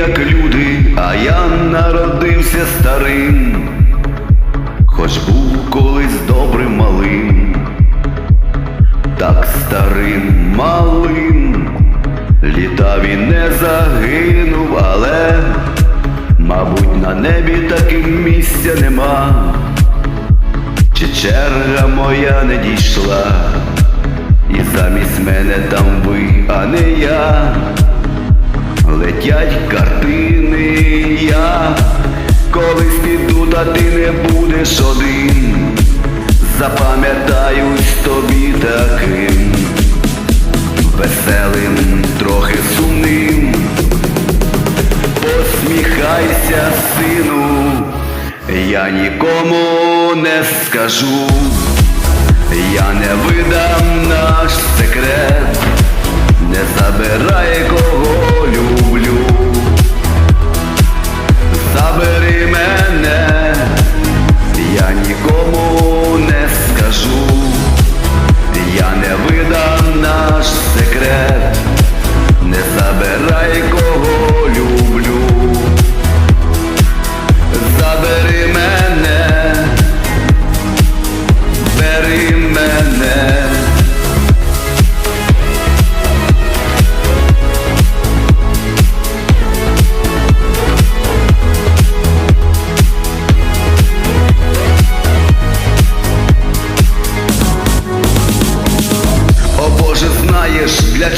як люди, а я народився старим, хоч був колись добрим малим, так старим малим, літав і не загинув, але, мабуть, на небі таким місця нема, чи черга моя не дійшла, і замість мене там ви, а не я. Летять картини, я колись піду, та ти не будеш один. Запам'ятаюсь тобі таким веселим, трохи сумним. Посміхайся, сину, я нікому не скажу, я не видам наш секрет, не забирай кого люблю. Забери мене, бери мене.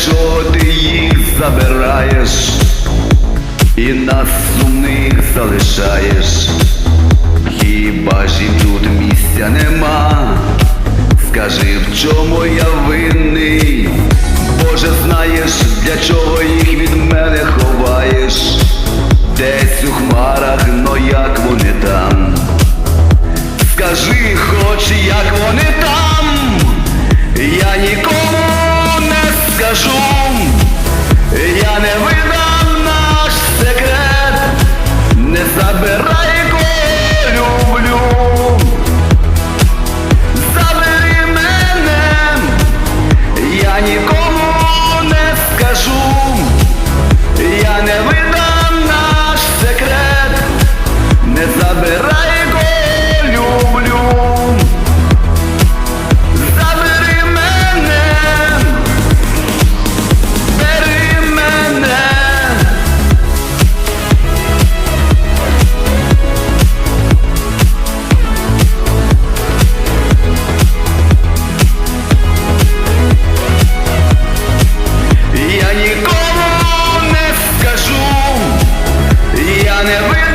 чого ти їх забираєш і нас сумних залишаєш, хіба ж і тут місця нема, скажи, в чому я винний, Боже, знаєш, для чого їх від мене ховаєш, десь у хмарах, но як вони там. Скажи, хоч як вони. Я не on every